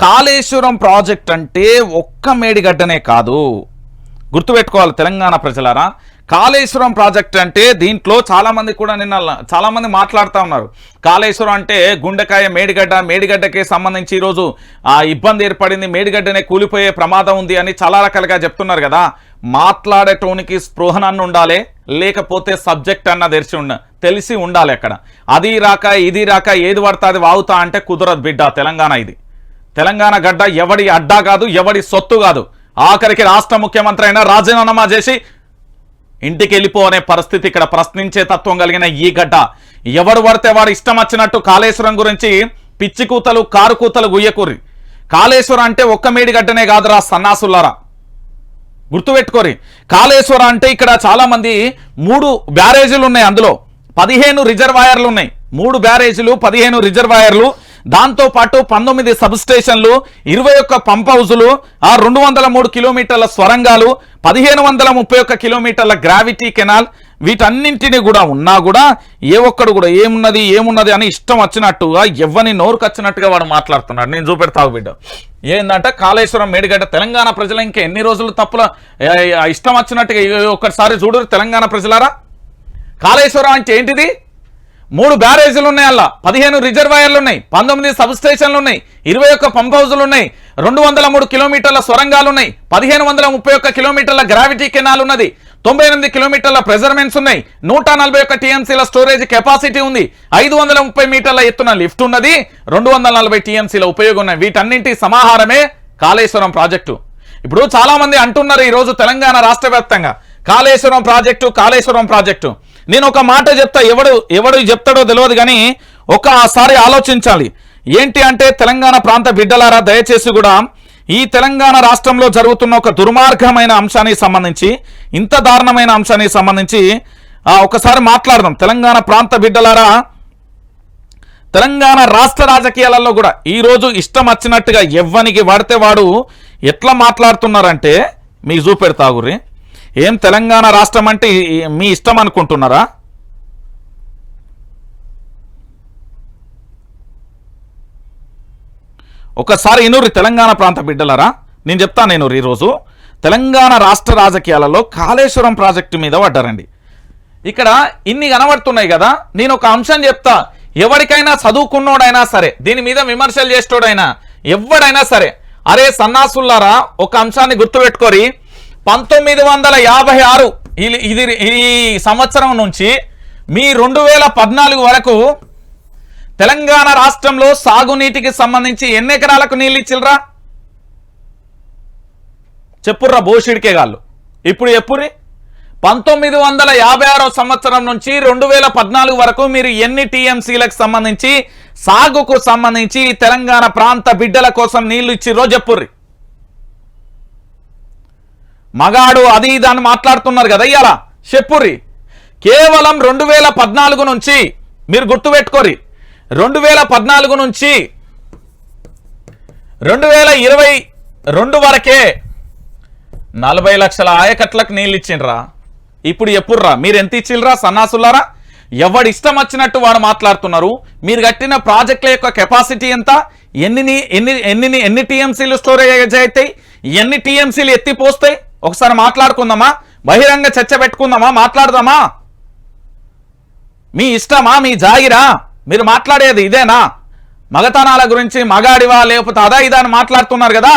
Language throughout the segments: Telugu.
కాళేశ్వరం ప్రాజెక్ట్ అంటే ఒక్క మేడిగడ్డనే కాదు. గుర్తుపెట్టుకోవాలి తెలంగాణ ప్రజలారా. కాళేశ్వరం ప్రాజెక్ట్ అంటే దీంట్లో చాలామంది కూడా నిన్న చాలామంది మాట్లాడుతూ ఉన్నారు. కాళేశ్వరం అంటే గుండెకాయ మేడిగడ్డ మేడిగడ్డకి సంబంధించి ఈరోజు ఆ ఇబ్బంది ఏర్పడింది మేడిగడ్డనే కూలిపోయే ప్రమాదం ఉంది అని చాలా రకాలుగా చెప్తున్నారు కదా. మాట్లాడేటోనికి స్పృహనన్ను ఉండాలి లేకపోతే సబ్జెక్ట్ అన్న తెలిసి ఉండ తెలిసి ఉండాలి అక్కడ. అది రాక ఇది రాక ఏది పడతా అది వాగుతా అంటే కుదరదు బిడ్డ తెలంగాణ ఇది. తెలంగాణ గడ్డ ఎవడి అడ్డా కాదు ఎవడి సొత్తు కాదు. ఆఖరికి రాష్ట్ర ముఖ్యమంత్రి అయినా రాజీనామా చేసి ఇంటికి వెళ్ళిపో అనే పరిస్థితి ఇక్కడ ప్రశ్నించే తత్వం కలిగిన ఈ గడ్డ. ఎవడు పడితే వాడు ఇష్టం వచ్చినట్టు కాళేశ్వరం గురించి పిచ్చి కూతలు కారు కూతలు గుయ్యకూరి. కాళేశ్వరం అంటే ఒక్క మేడిగడ్డనే కాదురా సన్నాసులారా. గుర్తుపెట్టుకోరి. కాళేశ్వరం అంటే ఇక్కడ చాలామంది మూడు బ్యారేజీలు ఉన్నాయి అందులో. పదిహేను రిజర్వాయర్లు ఉన్నాయి మూడు బ్యారేజీలు పదిహేను రిజర్వాయర్లు. దాంతో పాటు పంతొమ్మిది సబ్ స్టేషన్లు ఇరవై ఒక్క పంప్ హౌజులు ఆ రెండు వందల మూడు కిలోమీటర్ల స్వరంగాలు పదిహేను వందల ముప్పై ఒక్క కిలోమీటర్ల గ్రావిటీ కెనాల్ వీటన్నింటినీ కూడా ఉన్నా కూడా ఏ ఒక్కడు కూడా ఏమున్నది ఏమున్నది అని ఇష్టం వచ్చినట్టుగా ఎవ్వని నోరుకు వచ్చినట్టుగా వాడు మాట్లాడుతున్నాడు. నేను చూపెడతావు బిడ్డ. ఏంటంటే కాళేశ్వరం మేడిగడ్డ తెలంగాణ ప్రజలు ఇంకా ఎన్ని రోజులు తప్పుల ఇష్టం వచ్చినట్టుగా ఒక్కసారి చూడరు తెలంగాణ ప్రజలారా? కాళేశ్వరం అంటే ఏంటిది? మూడు బ్యారేజీలు ఉన్నాయి అలా పదిహేను రిజర్వాయర్లు ఉన్నాయి. పంతొమ్మిది సబ్ స్టేషన్లు ఉన్నాయి. ఇరవై ఒక్క పంప్ హౌజులు ఉన్నాయి. రెండు వందల మూడు కిలోమీటర్ల సొరంగాలు ఉన్నాయి. పదిహేను వందల ముప్పై ఒక్క కిలోమీటర్ల గ్రావిటీ కెనాల్ ఉన్నది. తొంభై ఎనిమిది కిలోమీటర్ల ప్రెజర్మెంట్స్ ఉన్నాయి. నూట నలభై ఒక్క టీఎంసీల స్టోరేజ్ కెపాసిటీ ఉంది. ఐదు వందల ముప్పై మీటర్ల ఎత్తున లిఫ్ట్ ఉన్నది. రెండు వందల నలభై టీఎంసీల ఉపయోగం ఉన్నాయి. వీటన్నింటి సమాహారమే కాళేశ్వరం ప్రాజెక్టు ఇప్పుడు చాలా మంది అంటున్నారు ఈరోజు తెలంగాణ రాష్ట్ర కాళేశ్వరం ప్రాజెక్టు కాళేశ్వరం ప్రాజెక్టు నేను ఒక మాట చెప్తా ఎవడు ఎవడు చెప్తాడో తెలియదు కానీ ఒకసారి ఆలోచించాలి. ఏంటి అంటే తెలంగాణ ప్రాంత బిడ్డలారా దయచేసి కూడా ఈ తెలంగాణ రాష్ట్రంలో జరుగుతున్న ఒక దుర్మార్గమైన అంశానికి సంబంధించి ఇంత దారుణమైన అంశానికి సంబంధించి ఒకసారి మాట్లాడదాం. తెలంగాణ ప్రాంత బిడ్డలారా తెలంగాణ రాష్ట్ర రాజకీయాలలో కూడా ఈ రోజు ఇష్టం వచ్చినట్టుగా ఎవ్వనికి వాడితే వాడు ఎట్లా మాట్లాడుతున్నారంటే మీకు చూపెడతాగురి ఏం తెలంగాణ రాష్ట్రం అంటే మీ ఇష్టం అనుకుంటున్నారా? ఒకసారి ఇనూరి తెలంగాణ ప్రాంత బిడ్డలరా నేను చెప్తాను ఇనూరు ఈరోజు. తెలంగాణ రాష్ట్ర రాజకీయాలలో కాళేశ్వరం ప్రాజెక్టు మీద పడ్డారండి. ఇక్కడ ఇన్ని కనబడుతున్నాయి కదా నేను ఒక అంశం చెప్తా. ఎవరికైనా చదువుకున్నోడైనా సరే దీని మీద విమర్శలు చేసేటోడైనా ఎవడైనా సరే అరే సన్నాసుల్లారా ఒక అంశాన్ని గుర్తుపెట్టుకోరి. పంతొమ్మిది వందల యాభై ఆరు ఇది ఇది ఈ సంవత్సరం నుంచి మీ రెండు వేల పద్నాలుగు వరకు తెలంగాణ రాష్ట్రంలో సాగునీటికి సంబంధించి ఎన్ని ఎకరాలకు నీళ్ళు ఇచ్చిల్రా? చెప్పుర్రా బోషిడికే గాళ్ళు. ఇప్పుడు ఎప్పురి పంతొమ్మిది వందల యాభై ఆరో సంవత్సరం నుంచి రెండు వేల పద్నాలుగు వరకు మీరు ఎన్ని టీఎంసీలకు సంబంధించి సాగుకు సంబంధించి తెలంగాణ ప్రాంత బిడ్డల కోసం నీళ్ళు ఇచ్చిర్రో చెప్పుర్రి? మగాడు అది దాన్ని మాట్లాడుతున్నారు కదా ఇవాళ చెప్పుర్రి. కేవలం రెండు వేల పద్నాలుగు నుంచి మీరు గుర్తుపెట్టుకోరి రెండు వేల పద్నాలుగు నుంచి రెండు వేల ఇరవై రెండు వరకే నలభై లక్షల ఆయకట్లకు నీళ్ళు ఇచ్చిండ్రా. ఇప్పుడు ఎప్పుడురా? మీరు ఎంత ఇచ్చిండ్రా సన్నాసులారా? ఎవడి ఇష్టం వచ్చినట్టు వాడు మాట్లాడుతున్నారు. మీరు కట్టిన ప్రాజెక్టుల యొక్క కెపాసిటీ ఎంత? ఎన్ని ఎన్ని ఎన్ని ఎన్ని టీఎంసీలు స్టోరేజ్ అవుతాయి ఎన్ని టీఎంసీలు ఎత్తిపోస్తాయి? ఒకసారి మాట్లాడుకుందామా? బహిరంగ చర్చ పెట్టుకుందామా? మాట్లాడదామా? మీ ఇష్టమా? మీ జాగిరా? మీరు మాట్లాడేది ఇదేనా? మగతనాల గురించి మగాడివా లేకపోతే అదా ఇదా అని మాట్లాడుతున్నారు కదా.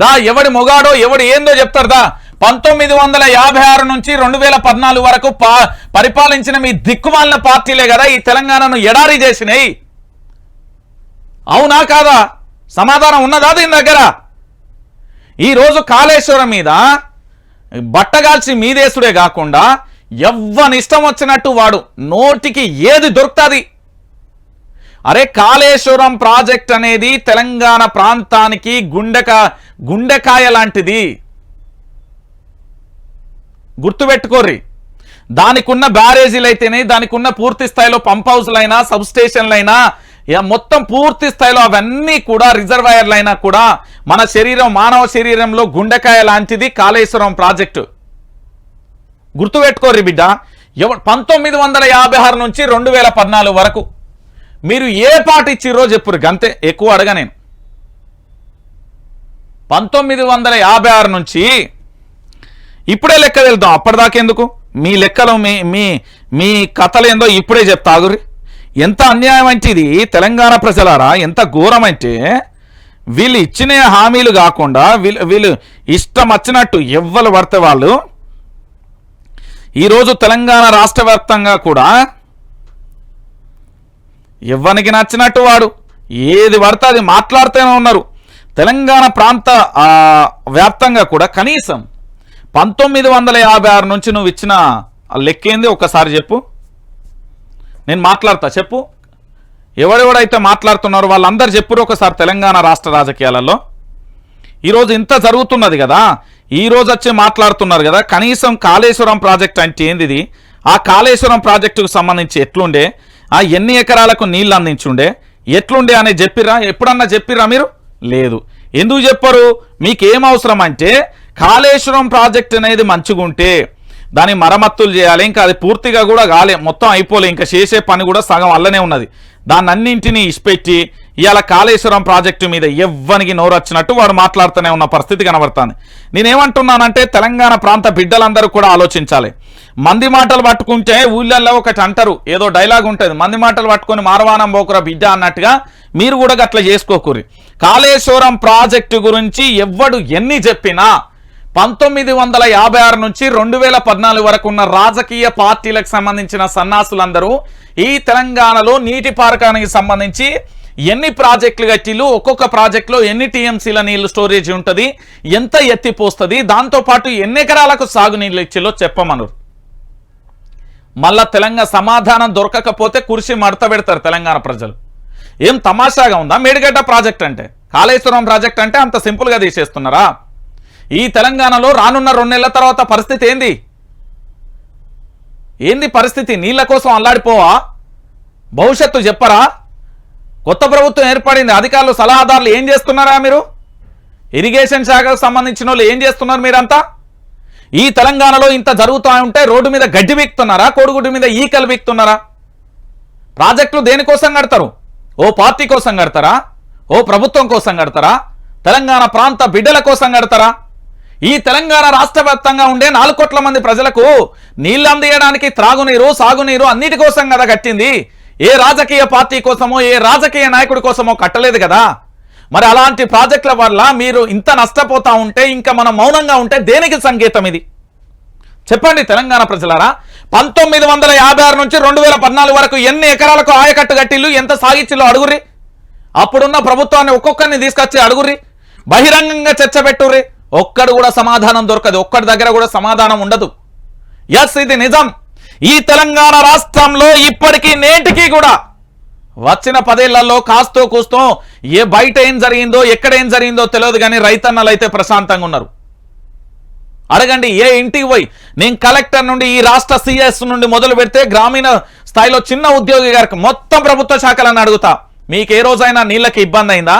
రా ఎవడి మొగాడో ఎవడు ఏందో చెప్తారుదా పంతొమ్మిది వందల యాభై ఆరు నుంచి రెండు వేల పద్నాలుగు వరకు పరిపాలించిన మీ దిక్కుమాలిన పార్టీలే కదా ఈ తెలంగాణను ఎడారి చేసినాయి. అవునా కాదా? సమాధానం ఉన్నదా దీని దగ్గర? ఈరోజు కాళేశ్వరం మీద బట్టగాల్చి మీదేసుడే కాకుండా ఎవ్వని ఇష్టం వచ్చినట్టు వాడు నోటికి ఏది దొరుకుతుంది? అరే కాళేశ్వరం ప్రాజెక్ట్ అనేది తెలంగాణ ప్రాంతానికి గుండెక గుండెకాయ లాంటిది. గుర్తుపెట్టుకోర్రి. దానికి ఉన్న బ్యారేజీలు అయితేనే దానికి ఉన్న పూర్తి స్థాయిలో పంప్ హౌస్లైనా సబ్ స్టేషన్లైనా ఇక మొత్తం పూర్తి స్థాయిలో అవన్నీ కూడా రిజర్వాయర్లు అయినా కూడా మన శరీరం మానవ శరీరంలో గుండెకాయ లాంటిది కాళేశ్వరం ప్రాజెక్టు. గుర్తుపెట్టుకోర్రి బిడ్డ ఎవ పంతొమ్మిది వందల యాభై ఆరు నుంచి రెండు వేల పద్నాలుగు వరకు. మీరు ఏ పాట ఇచ్చిర్రో చెప్పురు గంతే ఎక్కువ అడగ నేను. పంతొమ్మిది వందల యాభై ఆరు నుంచి ఇప్పుడే లెక్క వెళ్తాం అప్పటిదాకెందుకు మీ లెక్కలు మీ మీ మీ కథలు ఏందో ఇప్పుడే చెప్తాగురి ఎంత అన్యాయం అంటే ఇది తెలంగాణ ప్రజలారా? ఎంత ఘోరం అంటే వీళ్ళు ఇచ్చిన హామీలు కాకుండా వీళ్ళు వీళ్ళు ఇష్టం వచ్చినట్టు ఎవ్వరు పడితే వాళ్ళు ఈరోజు తెలంగాణ రాష్ట్ర వ్యాప్తంగా కూడా ఎవ్వనికి నచ్చినట్టు వాడు. ఏది పడితే అది మాట్లాడుతూనే ఉన్నారు. తెలంగాణ ప్రాంత వ్యాప్తంగా కూడా కనీసం పంతొమ్మిది వందల యాభై ఆరు నుంచి నువ్వు ఇచ్చిన లెక్కేంది? ఒక్కసారి చెప్పు. నేను మాట్లాడతా చెప్పు. ఎవడెవడైతే మాట్లాడుతున్నారో వాళ్ళందరూ చెప్పురు ఒకసారి తెలంగాణ రాష్ట్ర రాజకీయాలలో. ఈరోజు ఇంత జరుగుతున్నది కదా ఈరోజు వచ్చి మాట్లాడుతున్నారు కదా కనీసం కాళేశ్వరం ప్రాజెక్ట్ అంటే ఏంది ఆ కాళేశ్వరం ప్రాజెక్టుకు సంబంధించి ఎట్లుండే? ఆ ఎన్ని ఎకరాలకు నీళ్ళు అందించుండే? ఎట్లుండే అని చెప్పిరా? ఎప్పుడన్నా చెప్పిరా మీరు? లేదు. ఎందుకు చెప్పరు? మీకేం అవసరం అంటే కాళేశ్వరం ప్రాజెక్ట్ అనేది మంచిగుంటే దాని మరమ్మత్తులు చేయాలి. ఇంకా అది పూర్తిగా కూడా కాలే. మొత్తం అయిపోలే. ఇంకా చేసే పని కూడా సగం అల్లనే ఉన్నది. దాన్ని అన్నింటినీ ఇష్టపెట్టి ఇవాళ కాళేశ్వరం ప్రాజెక్టు మీద ఎవ్వనికి నోరు వచ్చినట్టు వాడు మాట్లాడుతూనే ఉన్న పరిస్థితి కనబడుతుంది. నేనేమంటున్నానంటే తెలంగాణ ప్రాంత బిడ్డలందరూ కూడా ఆలోచించాలి. మంది మాటలు పట్టుకుంటే ఊళ్ళల్లో ఒకటి అంటారు. ఏదో డైలాగ్ ఉంటుంది. మంది మాటలు పట్టుకొని మారవానం పోకురా బిడ్డ అన్నట్టుగా మీరు కూడా అట్లా చేసుకోకూరి కాళేశ్వరం ప్రాజెక్టు గురించి ఎవ్వడు ఎన్ని చెప్పినా పంతొమ్మిది వందల యాభై ఆరు నుంచి రెండు వేల పద్నాలుగు వరకు ఉన్న రాజకీయ పార్టీలకు సంబంధించిన సన్నాసులందరూ ఈ తెలంగాణలో నీటి పారకానికి సంబంధించి ఎన్ని ప్రాజెక్టులు కట్టిలు ఒక్కొక్క ప్రాజెక్టులో ఎన్ని టీఎంసీల నీళ్ళు స్టోరేజ్ ఉంటుంది ఎంత ఎత్తిపోస్తుంది దాంతోపాటు ఎన్ని ఎకరాలకు సాగునీళ్ళు ఇచ్చిలో చెప్పమన్నారు. మళ్ళా తెలంగాణ సమాధానం దొరకకపోతే కురిసి మడత పెడతారు తెలంగాణ ప్రజలు. ఏం తమాషాగా ఉందా? మేడిగడ్డ ప్రాజెక్ట్ అంటే కాళేశ్వరం ప్రాజెక్ట్ అంటే అంత సింపుల్గా తీసేస్తున్నారా? ఈ తెలంగాణలో రానున్న రెండు నెలల తర్వాత పరిస్థితి ఏంది? ఏంది పరిస్థితి? నీళ్ళ కోసం అల్లాడిపోవా? భవిష్యత్తు చెప్పరా? కొత్త ప్రభుత్వం ఏర్పడింది అధికారులు సలహాదారులు ఏం చేస్తున్నారా మీరు? ఇరిగేషన్ శాఖకు సంబంధించిన వాళ్ళు ఏం చేస్తున్నారు మీరంతా? ఈ తెలంగాణలో ఇంత జరుగుతూ ఉంటే రోడ్డు మీద గడ్డి వీక్తున్నారా? కోడిగుడ్డు మీద ఈకలు వీక్తున్నారా? ప్రాజెక్టులు దేనికోసం కడతారు? ఓ పార్టీ కోసం కడతారా? ఓ ప్రభుత్వం కోసం కడతారా? తెలంగాణ ప్రాంత బిడ్డల కోసం కడతారా? ఈ తెలంగాణ రాష్ట్ర వ్యాప్తంగా ఉండే నాలుగు కోట్ల మంది ప్రజలకు నీళ్ళు అందియడానికి త్రాగునీరు సాగునీరు అన్నిటి కోసం కదా కట్టింది. ఏ రాజకీయ పార్టీ కోసమో ఏ రాజకీయ నాయకుడి కోసమో కట్టలేదు కదా. మరి అలాంటి ప్రాజెక్టుల వల్ల మీరు ఇంత నష్టపోతా ఉంటే ఇంకా మనం మౌనంగా ఉంటే దేనికి సంకేతం ఇది? చెప్పండి తెలంగాణ ప్రజలారా. పంతొమ్మిది వందల యాభై ఆరు నుంచి రెండు వేల పద్నాలుగు వరకు ఎన్ని ఎకరాలకు ఆయకట్టు కట్టిల్లు? ఎంత సాగిచ్చిల్లో అడుగుర్రి? అప్పుడున్న ప్రభుత్వాన్ని ఒక్కొక్కరిని తీసుకొచ్చి అడుగుర్రి? బహిరంగంగా చర్చ పెట్టుర్రి? ఒక్కడు కూడా సమాధానం దొరకదు. ఒక్కడి దగ్గర కూడా సమాధానం ఉండదు. ఎస్ ఇది నిజం. ఈ తెలంగాణ రాష్ట్రంలో ఇప్పటికీ నేటికి కూడా వచ్చిన పదేళ్ళలో కాస్తో కూస్తో ఏ బయట ఏం జరిగిందో ఎక్కడ ఏం జరిగిందో తెలియదు కానీ రైతన్నలు అయితే ప్రశాంతంగా ఉన్నారు. అడగండి ఏ ఇంటికి పోయి? నేను కలెక్టర్ నుండి ఈ రాష్ట్ర సిఎస్ నుండి మొదలు పెడితే గ్రామీణ స్థాయిలో చిన్న ఉద్యోగి గారికి మొత్తం ప్రభుత్వ శాఖలను అడుగుతా. మీకు ఏ రోజైనా నీళ్ళకి ఇబ్బంది అయిందా?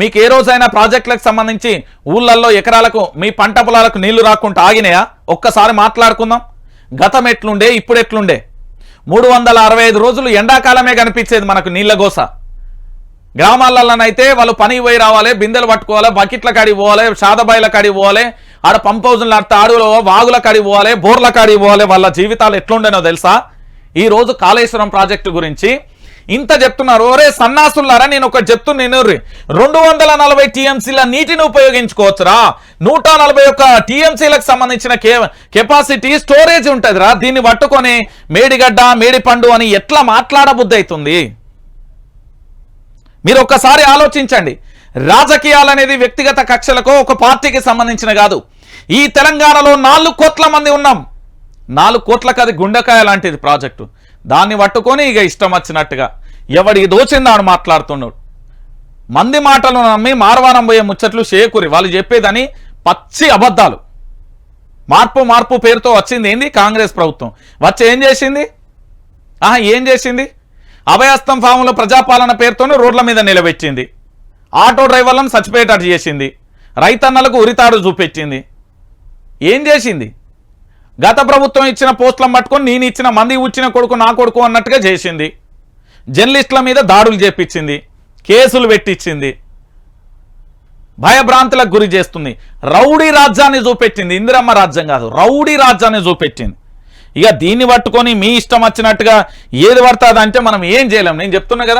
మీకు ఏ రోజైనా ప్రాజెక్టులకు సంబంధించి ఊళ్ళల్లో ఎకరాలకు మీ పంట పొలాలకు నీళ్ళు రాకుండా ఆగినాయా? ఒక్కసారి మాట్లాడుకుందాం. గతం ఎట్లుండే ఇప్పుడు ఎట్లుండే? మూడు వందల అరవై ఐదు రోజులు ఎండాకాలమే కనిపించేది మనకు నీళ్ళ గోస. గ్రామాలలోనైతే వాళ్ళు పని పోయి రావాలి బిందెలు పట్టుకోవాలి బకెట్ల కాడికి పోవాలి షాదబాయిల కాడికి పోవాలి ఆడ పంప్ హౌజులు నడితే అడవులో వాగుల కాడికి పోవాలి బోర్ల కాడికి పోవాలి వాళ్ళ జీవితాలు ఎట్లుండేనో తెలుసా? ఈ రోజు కాళేశ్వరం ప్రాజెక్టు గురించి ఇంత చెప్తున్నారు. ఒరే సన్నాసులారా నేను ఒకటి చెప్తున్నా రెండు వందల నలభై టీఎంసీల నీటిని ఉపయోగించుకోవచ్చురా. నూట నలభై ఒక్క టీఎంసీలకు సంబంధించిన కెపాసిటీ స్టోరేజ్ ఉంటుందిరా. దీన్ని పట్టుకొని మేడిగడ్డ మేడిపండు అని ఎట్లా మాట్లాడబుద్ధి అవుతుంది మీరు ఒక్కసారి ఆలోచించండి. రాజకీయాలు అనేది వ్యక్తిగత కక్షలకు ఒక పార్టీకి సంబంధించిన కాదు. ఈ తెలంగాణలో నాలుగు కోట్ల మంది ఉన్నాం. నాలుగు కోట్లకు అది గుండెకాయ లాంటిది ప్రాజెక్టు. దాన్ని పట్టుకొని ఇక ఇష్టం వచ్చినట్టుగా. ఎవడికి దోచిందా అని మాట్లాడుతున్నాడు. మంది మాటలు నమ్మి మారవారం పోయే ముచ్చట్లు చేకూరి. వాళ్ళు చెప్పేదని పచ్చి అబద్ధాలు. మార్పు మార్పు పేరుతో వచ్చింది ఏంది? కాంగ్రెస్ ప్రభుత్వం. వచ్చి ఏం చేసింది? ఆహా ఏం చేసింది? అభయస్తం ఫామ్లో ప్రజాపాలన పేరుతోనే రోడ్ల మీద నిలబెట్టింది. ఆటో డ్రైవర్లను చచ్చిపోయేటట్టు చేసింది. రైతన్నలకు ఉరితాడు చూపెట్టింది. ఏం చేసింది? గత ప్రభుత్వం ఇచ్చిన పోస్టులను పట్టుకొని నేను ఇచ్చిన మంది ఉచ్చిన కొడుకు నా కొడుకు అన్నట్టుగా చేసింది. జర్నలిస్టుల మీద దాడులు చేపించింది కేసులు పెట్టించింది భయభ్రాంతులకు గురి చేస్తుంది. రౌడీ రాజ్యాన్ని చూపెట్టింది ఇందిరమ్మ రాజ్యం కాదు రౌడీ రాజ్యాన్ని చూపెట్టింది. ఇక దీన్ని పట్టుకొని మీ ఇష్టం వచ్చినట్టుగా ఏది పడుతుంది అంటే మనం ఏం చేయలేం. నేను చెప్తున్నా కదా